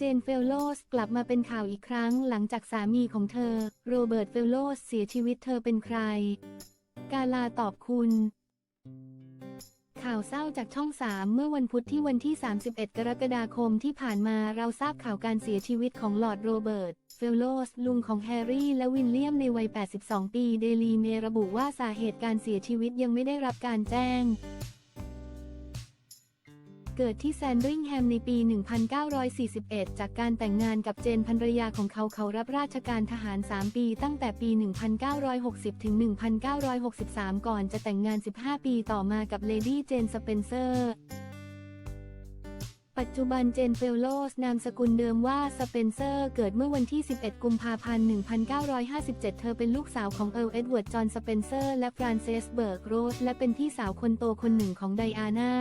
เจนเฟลโลสกลับมาเป็นข่าวอีกครั้งหลังจากสามีของเธอ โรเบิร์ตเฟลโลสเสียชีวิตเธอเป็นใคร กาลาตอบคุณ ข่าวเศร้าจากช่อง 3 เมื่อวันพุธที่วันที่ 31 กรกฎาคมที่ผ่านมาเราทราบข่าวการเสียชีวิตของลอร์ดโรเบิร์ตเฟลโลสลุงของแฮร์รี่และวิลเลียมในวัย 82 ปีเดลีเมระบุว่าสาเหตุการเสียชีวิตยังไม่ได้รับการแจ้ง เกิดที่แซนดริงแฮมในปี 1941 จากการแต่งงานกับเจนภรรยาของเขาเขารับราชการทหาร 3 ปีตั้งแต่ปี 1960 ถึง 1963 ก่อนจะแต่งงาน 15 ปีต่อมากับเลดี้เจนสเปนเซอร์ปัจจุบันเจนเฟลโลสนามสกุลเดิมว่าสเปนเซอร์เกิดเมื่อวันที่ 11 กุมภาพันธ์ 1957 เธอเป็นลูกสาวของเอิร์ลเอ็ดเวิร์ด จอห์นสเปนเซอร์ และฟรานเซสเบิร์กโรส และเป็นพี่สาวคนโตคนหนึ่งของไดอาน่า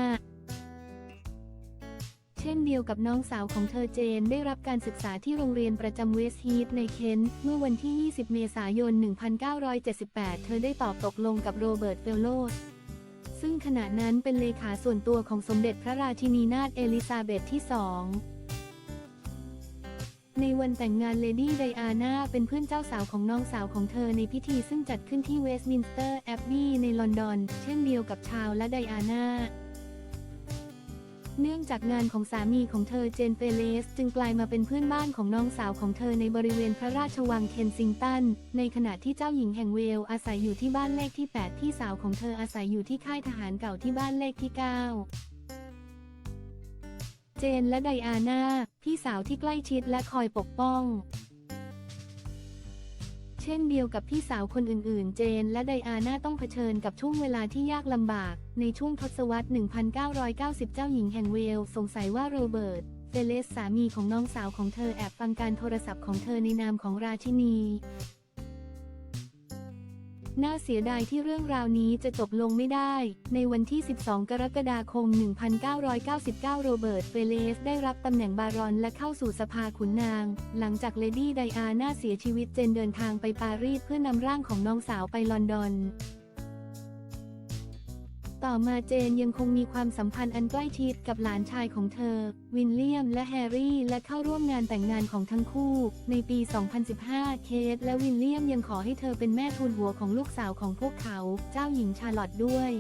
ช่นเดียวกับน้องสาวของเธอเจนได้รับการศึกษาที่โรงเรียนประจำเวสต์ฮีทในเคนเมื่อวันที่ 20 เมษายน 1978 เธอได้ตอบตกลงกับโรเบิร์ตเฟลโลสซึ่งขณะนั้นเป็นเลขาส่วนตัวของสมเด็จพระราชินีนาถเอลิซาเบธที่สองในวันแต่งงานเลดี้ไดอาน่าเป็นเพื่อนเจ้าสาวของน้องสาวของเธอในพิธีซึ่งจัดขึ้นที่เวสต์มินสเตอร์แอบบีย์ในลอนดอน เช่นเดียวกับชาวและไดอาน่า เนื่องจากงานของสามีของเธอเจนเฟเลส จึงกลายมาเป็นเพื่อนบ้านของน้องสาวของเธอในบริเวณพระราชวังเคนซิงตัน ในขณะที่เจ้าหญิงแห่งเวลอาศัยอยู่ที่บ้านเลขที่ 8 ที่สาวของเธออาศัยอยู่ที่ค่ายทหารเก่าที่บ้านเลขที่ 9เจนและไดอาน่า พี่สาวที่ใกล้ชิดและคอยปกป้อง ช่นเดียวกับพี่สาวคนอื่นๆ เจน และไดอาน่าต้องเผชิญกับช่วงเวลาที่ยากลำบาก ในช่วงทศวรรษ 1990 เจ้าหญิงแห่งเวลส์สงสัยว่าโรเบิร์ตเฟเลสสามีของน้องสาวของเธอแอบฟังการโทรศัพท์ของเธอในนามของราชินี น่าเสียดายที่เรื่องราวนี้จะจบลงไม่ได้ ในวันที่ 12 กรกฎาคม 1999 โรเบิร์ต เฟเลส ได้รับตำแหน่งบารอนและเข้าสู่สภาขุนนาง หลังจากเลดี้ไดอาน่าเสียชีวิตเจนเดินทางไปปารีสเพื่อนำร่างของน้องสาวไปลอนดอน ต่อมาเจนยังคงมีความสัมพันธ์อันใกล้ชิดกับหลานชายของเธอ วินเลียมและแฮร์รี่ และเข้าร่วมงานแต่งงานของทั้งคู่ ในปี 2015 เคทและวินเลียมยังขอให้เธอเป็นแม่ทูลหัวของลูกสาวของพวกเขา เจ้าหญิงชาร์ลอตด้วย